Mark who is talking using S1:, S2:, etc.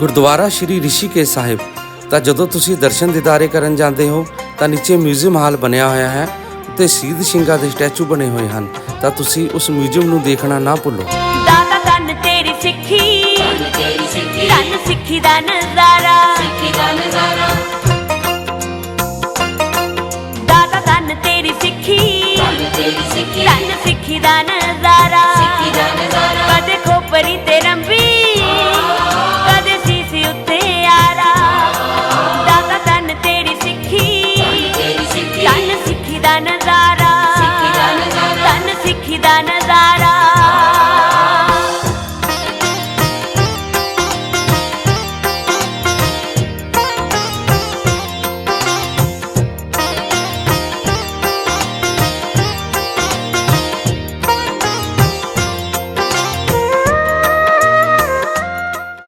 S1: ਗੁਰਦੁਆਰਾ ਸ਼੍ਰੀ ਰਿਸ਼ੀਕੇਸ਼ ਸਾਹਿਬ। ਤਾਂ ਜਦੋਂ ਤੁਸੀਂ ਦਰਸ਼ਨ ਦਿਦਾਰੇ ਕਰਨ ਜਾਂਦੇ ਹੋ ਤਾਂ ਨੀਚੇ ਮਿਊਜ਼ੀਅਮ ਹਾਲ ਬਣਿਆ ਹੋਇਆ ਹੈ ਤੇ ਸੀਧ ਸਿੰਘਾਂ ਦੇ ਸਟੈਚੂ ਬਣੇ ਹੋਏ ਹਨ। ਤਾਂ ਤੁਸੀਂ ਉਸ ਮਿਊਜ਼ੀਅਮ ਨੂੰ ਦੇਖਣਾ ਨਾ ਭੁੱਲੋ।
S2: ਦਾਦਾ ਤਨ ਤੇਰੀ ਸਿੱਖੀ ਤਨ ਸਿੱਖੀ। ਦਾ ਨਜ਼ਾਰਾ। ਸਿੱਖੀ ਦਾ ਨਜ਼ਾਰਾ। ਦਾਦਾ ਤਨ ਤੇਰੀ ਸਿੱਖੀ ਤਨ ਸਿੱਖੀ ਦਾ ਨਜ਼ਾਰਾ। देखी नज़ारा